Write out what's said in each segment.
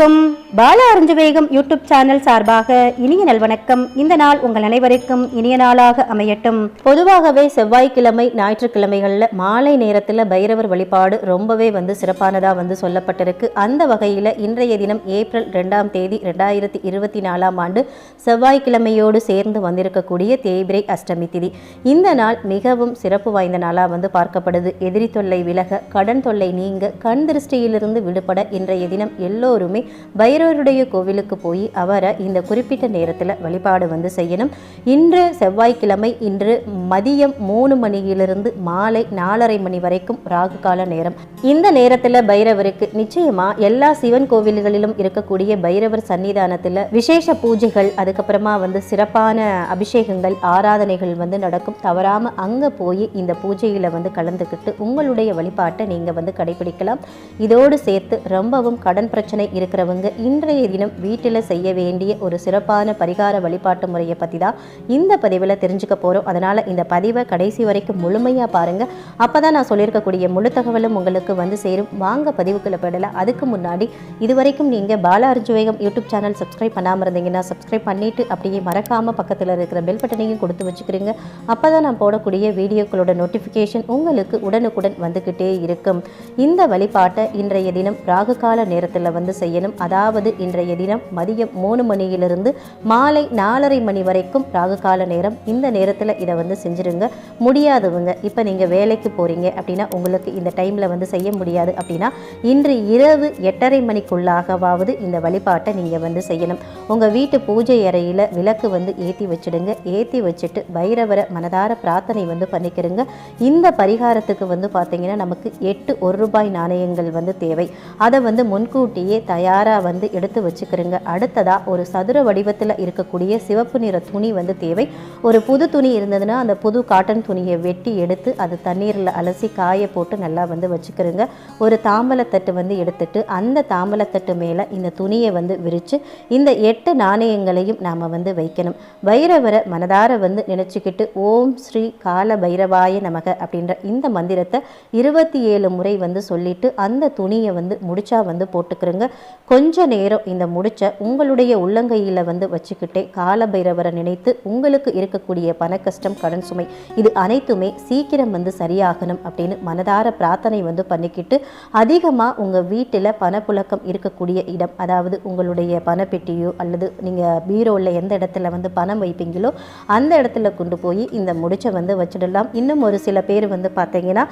பால அறிஞ்சு வேகம் YouTube channel சார்பாக இனிய நல்வணக்கம் இந்த நாள் உங்கள் அனைவருக்கும் இனிய நாளாக அமையட்டும். பொதுவாகவே செவ்வாய்க்கிழமை ஞாயிற்றுக்கிழமைகளில் மாலை நேரத்தில் பைரவர் வழிபாடு ரொம்பவே வந்து சிறப்பானதாக வந்து சொல்லப்பட்டிருக்கு. அந்த வகையில் இன்றைய தினம் ஏப்ரல் ரெண்டாம் தேதி ரெண்டாயிரத்தி இருபத்தி நாலாம் ஆண்டு செவ்வாய்க்கிழமையோடு சேர்ந்து வந்திருக்கக்கூடிய தேய்பிரை அஷ்டமி திதி. இந்த நாள் மிகவும் சிறப்பு வாய்ந்த நாளாக வந்து பார்க்கப்படுது. எதிரி தொல்லை விலக கடன் தொல்லை நீங்க கண் திருஷ்டியிலிருந்து விடுபட இன்றைய தினம் எல்லோருமே பைரவருடைய கோவிலுக்கு போய் அவரை இந்த குறிப்பிட்ட நேரத்தில் வழிபாடு வந்து செய்யணும். இன்று செவ்வாய்க்கிழமை இன்று மதியம் மூணு மணியிலிருந்து மாலை நாலரை மணி வரைக்கும் ராகு கால நேரம். இந்த நேரத்தில் பைரவருக்கு நிச்சயமாக எல்லா சிவன் கோவில்களிலும் இருக்கக்கூடிய பைரவர் சன்னிதானத்தில் விசேஷ பூஜைகள் அதுக்கப்புறமா வந்து சிறப்பான அபிஷேகங்கள் ஆராதனைகள் வந்து நடக்கும். தவறாமல் அங்கே போய் இந்த பூஜையில் வந்து கலந்துக்கிட்டு உங்களுடைய வழிபாட்டை நீங்கள் வந்து கடைபிடிக்கலாம். இதோடு சேர்த்து ரொம்பவும் கடன் பிரச்சனை இருக்கிற இருக்கிறவங்க இன்றைய தினம் வீட்டில் செய்ய வேண்டிய ஒரு சிறப்பான பரிகார வழிபாட்டு முறையை பற்றி தான் இந்த பதிவில் தெரிஞ்சுக்க போகிறோம் அதனால் இந்த பதிவை கடைசி வரைக்கும் முழுமையாக பாருங்கள் அப்போ தான் நான் சொல்லியிருக்கக்கூடிய முழு தகவலும் உங்களுக்கு வந்து சேரும். வாங்க பதிவுக்குள்ள போயிடலாம். அதுக்கு முன்னாடி இதுவரைக்கும் நீங்கள் பாலா அர்ஜுவேகம் யூடியூப் சேனல் சப்ஸ்கிரைப் பண்ணாமல் இருந்தீங்கன்னா சப்ஸ்கிரைப் பண்ணிவிட்டு அப்படியே மறக்காமல் பக்கத்தில் இருக்கிற பெல் பட்டனையும் கொடுத்து வச்சுக்கிறீங்க அப்போ தான் நான் போடக்கூடிய வீடியோக்களோட நோட்டிஃபிகேஷன் உங்களுக்கு உடனுக்குடன் வந்துக்கிட்டே இருக்கும். இந்த வழிபாட்டை இன்றைய தினம் ராகுகால நேரத்தில் வந்து செய்யணும். அதாவது இன்றைய தினம் மதியம் மூணு மணியிலிருந்து மாலை நாலரை மணி வரைக்கும் ராகு கால நேரம். இந்த நேரத்தில் இதை வந்து செஞ்சுருங்க. முடியாதவங்க இப்போ நீங்கள் வேலைக்கு போகிறீங்க அப்படின்னா உங்களுக்கு இந்த டைமில் வந்து செய்ய முடியாது அப்படின்னா இன்று இரவு எட்டரை மணிக்குள்ளாகவாவது இந்த வழிபாட்டை நீங்கள் வந்து செய்யணும். உங்கள் வீட்டு பூஜை அறையில் விளக்கு வந்து ஏற்றி வச்சிடுங்க. ஏற்றி வச்சுட்டு பைரவரை மனதார பிரார்த்தனை வந்து பண்ணிக்கிறங்க இந்த பரிகாரத்துக்கு வந்து பார்த்தீங்கன்னா நமக்கு எட்டு ஒரு ரூபாய் நாணயங்கள் வந்து தேவை. அதை வந்து முன்கூட்டியே தயார் தயாராக வந்து எடுத்து வச்சுக்கிறேங்க. அடுத்ததாக ஒரு சதுர வடிவத்தில் இருக்கக்கூடிய சிவப்பு நிற துணி வந்து தேவை. ஒரு புது துணி இருந்ததுன்னா அந்த புது காட்டன் துணியை வெட்டி எடுத்து அது தண்ணீரில் அலசி காய போட்டு நல்லா வந்து வச்சுக்கிறேங்க. ஒரு தாம்பலத்தட்டு வந்து எடுத்துட்டு அந்த தாம்பலத்தட்டு மேலே இந்த துணியை வந்து விரித்து இந்த எட்டு நாணயங்களையும் நாம் வந்து வைக்கணும். பைரவரை மனதார வந்து நினச்சிக்கிட்டு ஓம் ஸ்ரீ கால பைரவாய நமக அப்படின்ற இந்த மந்திரத்தை இருபத்தி ஏழு முறை வந்து சொல்லிட்டு அந்த துணியை வந்து முடிச்சா வந்து போட்டுக்கிறோங்க. கொஞ்ச நேரம் இந்த முடிச்ச உங்களுடைய உள்ளங்கையில் வந்து வச்சுக்கிட்டே கால பைரவரை நினைத்து உங்களுக்கு இருக்கக்கூடிய பண கஷ்டம் கடன் சுமை இது அனைத்துமே சீக்கிரம் வந்து சரியாகணும் அப்படின்னு மனதார பிரார்த்தனை வந்து பண்ணிக்கிட்டு அதிகமாக உங்கள் வீட்டில் பணப்புழக்கம் இருக்கக்கூடிய இடம் அதாவது உங்களுடைய பணப்பெட்டியோ அல்லது நீங்கள் பீரோவில் எந்த இடத்துல வந்து பணம் வைப்பீங்களோ அந்த இடத்துல கொண்டு போய் இந்த முடிச்சை வந்து வச்சிடலாம். இன்னும் ஒரு சில பேர் வந்து பார்த்தீங்கன்னா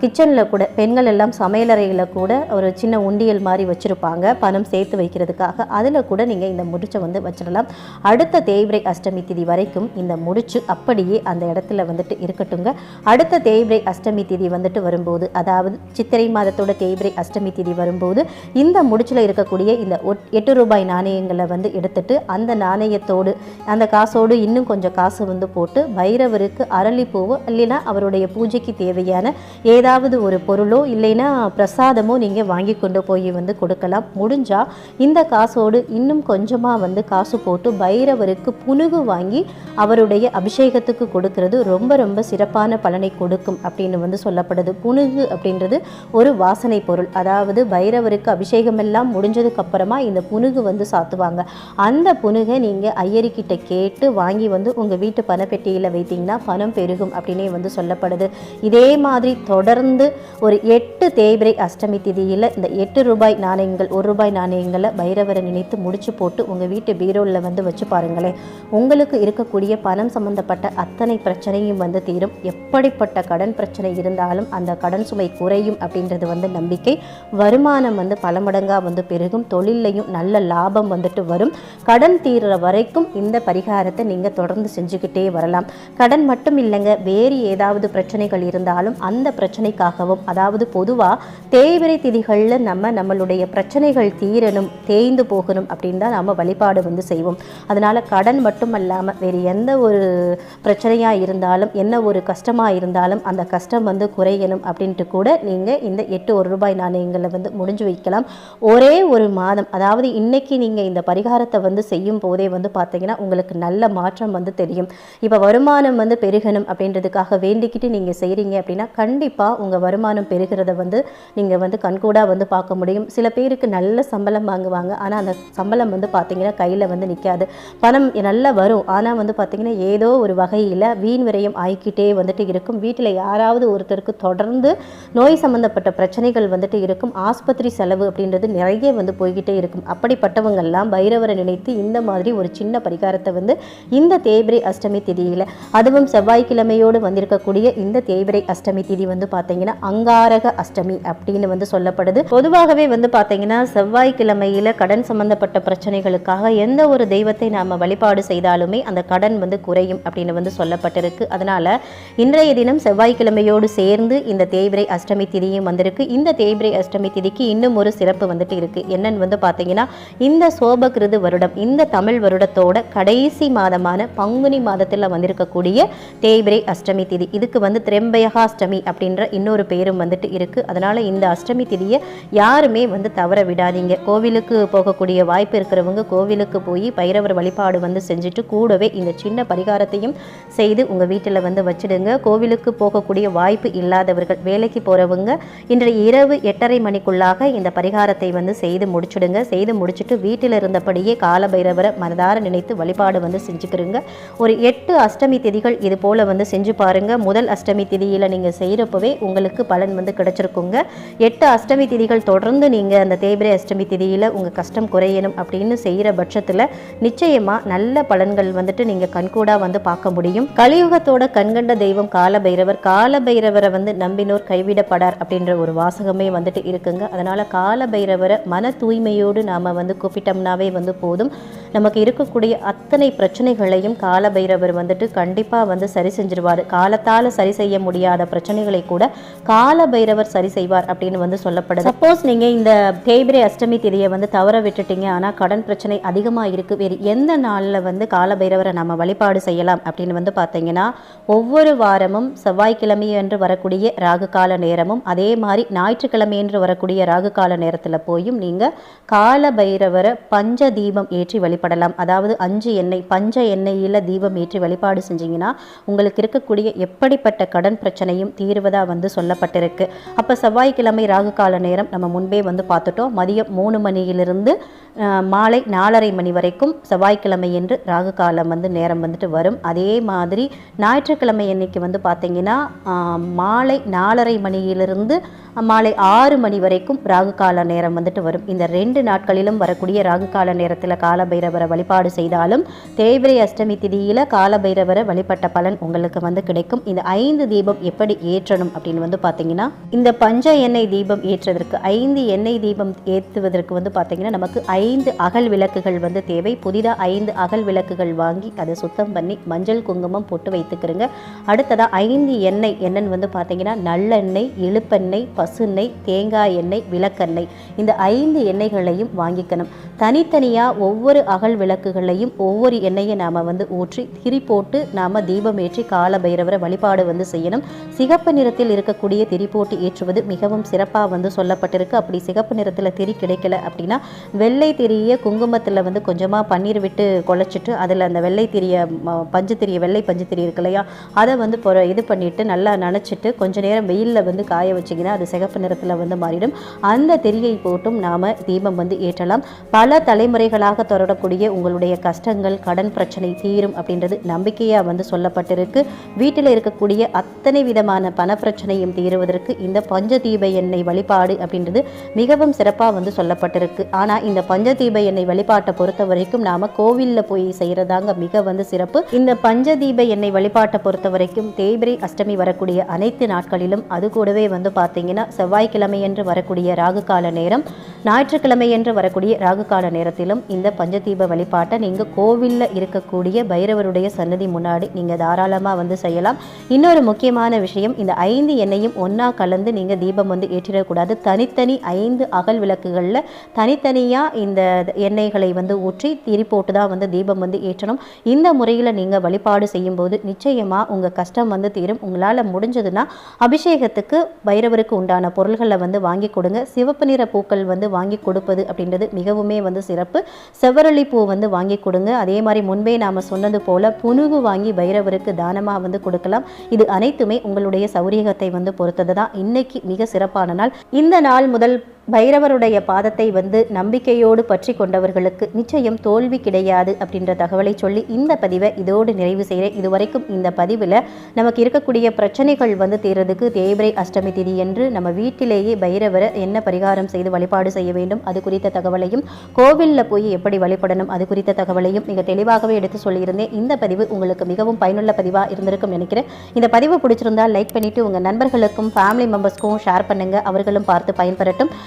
கிச்சனில் கூட பெண்கள் எல்லாம் சமையலறையில் கூட ஒரு சின்ன உண்டியல் மாதிரி வச்சுருப்பாங்க. பணம் சேர்த்து வைக்கிறதுக்காக அதில் கூட நீங்கள் இந்த முடிச்சை வந்து வச்சிடலாம். அடுத்த தேய்பிரை அஷ்டமி திதி வரைக்கும் இந்த முடிச்சு அப்படியே அந்த இடத்துல வந்துட்டு இருக்கட்டுங்க அடுத்த தேய்பிரை அஷ்டமி திதி வந்துட்டு வரும்போது அதாவது சித்திரை மாதத்தோட தேய்பிரை அஷ்டமி திதி வரும்போது இந்த முடிச்சில் இருக்கக்கூடிய இந்த ஒட்- எட்டு ரூபாய் நாணயங்களை வந்து எடுத்துட்டு அந்த நாணயத்தோடு அந்த காசோடு இன்னும் கொஞ்சம் காசு வந்து போட்டு பைரவருக்கு அரளிப்பூவோ இல்லைன்னா அவருடைய பூஜைக்கு தேவையான ஏதாவது ஒரு பொருளோ இல்லைன்னா பிரசாதமோ நீங்கள் வாங்கி கொண்டு போய் வந்து கொடுக்கலாம். முடிஞ்சால் இந்த காசோடு இன்னும் கொஞ்சமாக வந்து காசு போட்டு பைரவருக்கு புனுகு வாங்கி அவருடைய அபிஷேகத்துக்கு கொடுக்கிறது ரொம்ப ரொம்ப சிறப்பான பலனை கொடுக்கும் அப்படின்னு வந்து சொல்லப்படுது. புனுகு அப்படின்றது ஒரு வாசனை பொருள். அதாவது பைரவருக்கு அபிஷேகம் எல்லாம் முடிஞ்சதுக்கு அப்புறமா இந்த புனுகு வந்து சாத்துவாங்க. அந்த புனுகை நீங்கள் ஐயரிக்கிட்ட கேட்டு வாங்கி வந்து உங்கள் வீட்டு பணப்பெட்டியில் வைத்தீங்கன்னா பணம் பெருகும் அப்படின்னே வந்து சொல்லப்படுது. இதே மாதிரி தொடர்ந்து ஒரு எட்டு தேய்பிரை அஷ்டமி திதியில் இந்த எட்டு ரூபாய் நாணயங்கள் ஒரு ரூபாய் நாணயங்களை பைரவரை நினைத்து முடிச்சு போட்டு உங்கள் வீட்டு பீரோவில் வந்து வச்சு பாருங்களேன். உங்களுக்கு இருக்கக்கூடிய பணம் சம்பந்தப்பட்ட அத்தனை பிரச்சனையும் வந்து தீரும். எப்படிப்பட்ட கடன் பிரச்சனை இருந்தாலும் அந்த கடன் சுமை குறையும் அப்படின்றது வந்து நம்பிக்கை. வருமானம் வந்து பல மடங்காக வந்து பெருகும். தொழிலையும் நல்ல லாபம் வந்துட்டு வரும். கடன் தீர்ற வரைக்கும் இந்த பரிகாரத்தை நீங்கள் தொடர்ந்து செஞ்சுக்கிட்டே வரலாம். கடன் மட்டும் இல்லைங்க வேறு ஏதாவது பிரச்சனைகள் இருந்தாலும் அந்த பிரச்சனைக்காகவும் அதாவது பொதுவாக தேய்பிரை திதிகளில் நம்ம நம்மளுடைய பிரச்சனைகள் தீரணும் தேய்ந்து போகணும் அப்படின்னு தான் நாம் வழிபாடு வந்து செய்வோம். அதனால் கடன் மட்டும் அல்லாமல் வேறு எந்த ஒரு பிரச்சனையாக இருந்தாலும் என்ன ஒரு கஷ்டமாக இருந்தாலும் அந்த கஷ்டம் வந்து குறையணும் அப்படின்ட்டு கூட நீங்கள் இந்த எட்டு ஒரு ரூபாய் நாணயங்களை வந்து முடிஞ்சு வைக்கலாம். ஒரே ஒரு மாதம் அதாவது இன்றைக்கி நீங்கள் இந்த பரிகாரத்தை வந்து செய்யும் போதே வந்து பார்த்தீங்கன்னா உங்களுக்கு நல்ல மாற்றம் வந்து தெரியும். இப்போ வருமானம் வந்து பெருகணும் அப்படின்றதுக்காக வேண்டிக்கிட்டு நீங்கள் செய்கிறீங்க அப்படின்னா கண்டிப்பாக உங்கள் வருமானம் பெருகிறத வந்து நீங்கள் வந்து கண்கூடாக வந்து பார்க்க முடியும். சில பேருக்கு நல்ல சம்பளம் வாங்குவாங்க. ஆனால் அந்த சம்பளம் வந்து பார்த்தீங்கன்னா கையில் வந்து நிற்காது பணம் நல்லா வரும். ஆனால் வந்து பார்த்தீங்கன்னா ஏதோ ஒரு வகையில் வீண் விரயம் ஆகிக்கிட்டே வந்துட்டு இருக்கும். வீட்டில் யாராவது ஒருத்தருக்கு தொடர்ந்து நோய் சம்மந்தப்பட்ட பிரச்சனைகள் வந்துட்டு இருக்கும். ஆஸ்பத்திரி செலவு அப்படின்றது நிறைய வந்து போய்கிட்டே இருக்கும். அப்படிப்பட்டவங்கெல்லாம் பைரவரை நினைத்து இந்த மாதிரி ஒரு சின்ன பரிகாரத்தை வந்து இந்த தேய்பிரை அஷ்டமி திதியில் அதுவும் செவ்வாய்க்கிழமையோடு வந்திருக்கக்கூடிய இந்த தேய்பிரை அஷ்டமி திதி வந்து பார்த்தீங்கன்னா அங்காரக அஷ்டமி அப்படின்னு வந்து சொல்லப்படுது. பொதுவாகவே வந்து பார்த்தீங்கன்னா செவ்வாய்க்கிழமையில கடன் சம்பந்தப்பட்ட பிரச்சனைகளுக்காக எந்த ஒரு தெய்வத்தை நாம வழிபாடு செய்தாலுமே அந்த கடன் வந்து குறையும் அப்படின்னு வந்து சொல்லப்பட்டிருக்கு. அதனால இன்றைய தினம் செவ்வாய்க்கிழமையோடு சேர்ந்து இந்த தேய்பிரை அஷ்டமி திதியும் வந்திருக்கு. இந்த தேய்பிரை அஷ்டமி திதிக்கு இன்னும் ஒரு சிறப்பு வந்துட்டு இருக்கு. என்னன்னு வந்து பார்த்தீங்கன்னா இந்த சோபகிருது வருடம் இந்த தமிழ் வருடத்தோட கடைசி மாதமான பங்குனி மாதத்தில் வந்திருக்கக்கூடிய தேய்பிரை அஷ்டமி திதி. இதுக்கு வந்து திரெம்பயகா அஷ்டமி அப்படின்ற இன்னொரு பேரும் வந்துட்டு இருக்கு. அதனால இந்த அஷ்டமி திதியை யாருமே வந்து தவற விடாதீங்க. கோவிலுக்கு போகக்கூடிய வாய்ப்பு இருக்கிறவங்க கோவிலுக்கு போய் பைரவர் வழிபாடு வந்து செஞ்சுட்டு கூடவே இந்த சின்ன பரிகாரத்தையும் செய்து உங்கள் வீட்டில் வந்து வச்சிடுங்க. கோவிலுக்கு போகக்கூடிய வாய்ப்பு இல்லாதவர்கள் வேலைக்கு போகிறவங்க இன்றைய இரவு எட்டரை மணிக்குள்ளாக இந்த பரிகாரத்தை வந்து செய்து முடிச்சுடுங்க. செய்து முடிச்சுட்டு வீட்டில் இருந்தபடியே காலபைரவரை மனதார நினைத்து வழிபாடு வந்து செஞ்சுக்கிறீங்க ஒரு எட்டு அஷ்டமி திதிகள் இது போல் வந்து செஞ்சு பாருங்க. முதல் அஷ்டமி திதியில் நீங்கள் செய்கிறப்பவே உங்களுக்கு பலன் வந்து கிடைச்சிருக்குங்க. எட்டு அஷ்டமி திதிகள் தொடர்ந்து நீங்கள் அந்த தேய்பிரை அஷ்டமி திதியில் உங்கள் கஷ்டம் குறையணும் அப்படின்னு செய்கிற பட்சத்தில் நிச்சயமாக நல்ல பலன்கள் வந்துட்டு நீங்கள் கண்கூடாக வந்து பார்க்க முடியும். கலியுகத்தோட கண்கண்ட தெய்வம் காலபைரவர் காலபைரவரை வந்து நம்பினோர் கைவிடப்படார் அப்படின்ற ஒரு வாசகமே வந்துட்டு இருக்குங்க. அதனால் காலபைரவரை மன தூய்மையோடு நாம் வந்து கூப்பிட்டோம்னாவே வந்து போதும். நமக்கு இருக்கக்கூடிய அத்தனை பிரச்சனைகளையும் காலபைரவர் வந்துட்டு கண்டிப்பாக வந்து சரி செஞ்சிருவார். காலத்தால் சரி செய்ய முடியாத பிரச்சனைகளை கூட காலபைரவர் சரி செய்வார் அப்படின்னு வந்து சொல்லப்படுது. சப்போஸ் நீங்கள் இந்த தேய்பிரை அஷ்டமி திதியை வந்து தவற விட்டுட்டீங்க. ஆனால் கடன் பிரச்சனை அதிகமாக இருக்குது வேறு எந்த நாளில் வந்து காலபைரவரை நம்ம வழிபாடு செய்யலாம் அப்படின்னு வந்து பார்த்தீங்கன்னா ஒவ்வொரு வாரமும் செவ்வாய்க்கிழமை என்று வரக்கூடிய ராகு கால நேரமும் அதே மாதிரி ஞாயிற்றுக்கிழமை என்று வரக்கூடிய ராகு கால நேரத்தில் போயும் நீங்கள் கால பைரவரை பஞ்ச தீபம் ஏற்றி வழிபடலாம் அதாவது அஞ்சு எண்ணெய் பஞ்ச எண்ணெயில் தீபம் ஏற்றி வழிபாடு செஞ்சீங்கன்னா உங்களுக்கு இருக்கக்கூடிய எப்படிப்பட்ட கடன் பிரச்சனையும் தீர்வதாக வந்து சொல்லப்பட்டிருக்கு. அப்போ செவ்வாய்க்கிழமை ராகு கால நேரம் நம்ம முன்பே வந்து பார்த்துட்டோம். மதியம் மூணு மணியிலிருந்து மாலை நாலரை மணி வரைக்கும் செவ்வாய்க்கிழமை என்று ராகு காலம் வந்து நேரம் வந்துட்டு வரும். அதே மாதிரி ஞாயிற்றுக்கிழமை அன்னைக்கு வந்து பார்த்தீங்கன்னா மாலை நாலரை மணியிலிருந்து மாலை ஆறு மணி வரைக்கும் ராகு கால நேரம் வந்துட்டு வரும். இந்த ரெண்டு நாட்களிலும் வரக்கூடிய ராகு கால நேரத்தில் காலபைரவரை வழிபாடு செய்தாலும் தேய்பிரை அஷ்டமி திதியில் காலபைரவரை வழிபட்ட பலன் உங்களுக்கு வந்து கிடைக்கும். இந்த ஐந்து தீபம் எப்படி ஏற்றணும் அப்படின்னு வந்து பார்த்தீங்கன்னா இந்த பஞ்ச எண்ணெய் தீபம் ஏற்றுவதற்கு ஐந்து எண்ணெய் தீபம் ஏற்றுவதற்கு வந்து பார்த்தீங்கன்னா நமக்கு ஐந்து அகல் விளக்குகள் வந்து தேவை. புதிதாக ஐந்து அகல் விளக்குகள் வாங்கி அதை சுத்தம் பண்ணி மஞ்சள் குங்குமம் போட்டு வைத்துக்கிறோங்க. அடுத்ததாக ஐந்து எண்ணெய் என்னன்னு வந்து பார்த்தீங்கன்னா நல்லெண்ணெய் இழுப்பெண்ணெய் பசுண்ணெய் தேங்காய் எண்ணெய் விளக்கெண்ணெய். இந்த ஐந்து எண்ணெய்களையும் வாங்கிக்கணும். தனித்தனியாக ஒவ்வொரு அகல் விளக்குகளையும் ஒவ்வொரு எண்ணெயை நாம் வந்து ஊற்றி திரி போட்டு நாம் தீபம் ஏற்றி கால பைரவரை வழிபாடு வந்து செய்யணும். சிகப்பு நிறத்தில் இருக்கக்கூடிய திரி போட்டு ஏற்றுவது மிகவும் சிறப்பாக வந்து சொல்லப்பட்டிருக்கு. அப்படி சிகப்பு நிறத்தில் திரி கிடைக்கல அப்படின்னா வெள்ளை திரிய குங்குமத்தில் வந்து கொஞ்சமாக பன்னீர் விட்டு குழச்சிட்டு அதில் அந்த வெள்ளை திரிய ம- பஞ்சு திரிய வெள்ளை பஞ்சு திரி இருக்கு இல்லையா? அதை வந்து இது பண்ணிட்டு நல்லா நனைச்சிட்டு கொஞ்ச நேரம் வெயிலில் வந்து காய வச்சிங்கன்னா அது சிகப்பு நிறத்தில் வந்து மாறிடும். அந்த திரியை போட்டும் நாம் தீபம் வந்து ஏற்றலாம். பல பல தலைமுறைகளாக தொடரக்கூடிய உங்களுடைய கஷ்டங்கள் கடன் பிரச்சனை தீரும் அப்படின்றது நம்பிக்கையாக வந்து சொல்லப்பட்டிருக்கு. வீட்டில் இருக்கக்கூடிய அத்தனை விதமான பண பிரச்சனையும் தீருவதற்கு இந்த பஞ்சதீப எண்ணெய் வழிபாடு அப்படின்றது மிகவும் சிறப்பாக வந்து சொல்லப்பட்டிருக்கு. ஆனால் இந்த பஞ்சதீப எண்ணெய் வழிபாட்டை பொறுத்த வரைக்கும் நாம் கோவிலில் போய் செய்கிறதாங்க மிக வந்து சிறப்பு. இந்த பஞ்சதீப எண்ணெய் வழிபாட்டை பொறுத்த வரைக்கும் தேய்பிரை அஷ்டமி வரக்கூடிய அனைத்து நாட்களிலும் அது கூடவே வந்து பார்த்தீங்கன்னா செவ்வாய்க்கிழமையன்று வரக்கூடிய ராகு கால நேரம். ஞாயிற்றுக்கிழமை என்று வரக்கூடிய ராகு கால நேரத்திலும் இந்த பஞ்சதீப வழிபாட்டை நீங்கள் கோவிலில் இருக்கக்கூடிய பைரவருடைய சன்னதி முன்னாடி நீங்கள் தாராளமாக வந்து செய்யலாம். இன்னொரு முக்கியமான விஷயம் இந்த ஐந்து எண்ணெயும் ஒன்றா கலந்து நீங்கள் தீபம் வந்து ஏற்றிடக்கூடாது. தனித்தனி ஐந்து அகல் விளக்குகளில் தனித்தனியாக இந்த எண்ணெய்களை வந்து ஊற்றி திரி போட்டு தான் வந்து தீபம் வந்து ஏற்றணும். இந்த முறையில் நீங்கள் வழிபாடு செய்யும்போது நிச்சயமாக உங்கள் கஷ்டம் வந்து தீரும். உங்களால் முடிஞ்சதுன்னா அபிஷேகத்துக்கு பைரவருக்கு உண்டான பொருள்களை வந்து வாங்கி கொடுங்க. சிவப்பு நிற பூக்கள் வந்து வாங்கி கொடுப்பது அப்படின்றது மிகவுமே வந்து சிறப்பு. செவ்வரளி பூ வந்து வாங்கி கொடுங்க. அதே மாதிரி முன்பே நாம் சொன்னது போல புனுகு வாங்கி பைரவருக்கு தானமாக வந்து கொடுக்கலாம். இது அனைத்துமே உங்களுடைய சௌரியகத்தை வந்து பொறுத்தது தான் இன்னைக்கு மிக சிறப்பான நாள். இந்த நாள் முதல் பைரவருடைய பாதத்தை வந்து நம்பிக்கையோடு பற்றி கொண்டவர்களுக்கு நிச்சயம் தோல்வி கிடையாது அப்படின்ற தகவலை சொல்லி இந்த பதிவை இதோடு நிறைவு செய்கிறேன். இதுவரைக்கும் இந்த பதிவில் நமக்கு இருக்கக்கூடிய பிரச்சனைகள் வந்து தீர்றதுக்கு தேய்பிரை அஷ்டமி திதி என்று நம்ம வீட்டிலேயே பைரவரை என்ன பரிகாரம் செய்து வழிபாடு செய்ய வேண்டும் அது குறித்த தகவலையும் கோவிலில் போய் எப்படி வழிபடணும் அது குறித்த தகவலையும் மிக தெளிவாகவே எடுத்து சொல்லியிருந்தேன். இந்த பதிவு உங்களுக்கு மிகவும் பயனுள்ள பதிவாக இருந்திருக்கும் நினைக்கிறேன். இந்த பதிவு பிடிச்சிருந்தா லைக் பண்ணிவிட்டு உங்கள் நண்பர்களுக்கும் ஃபேமிலி மெம்பர்ஸ்க்கும் ஷேர் பண்ணுங்கள் அவர்களும் பார்த்து பயன்பெறட்டும்.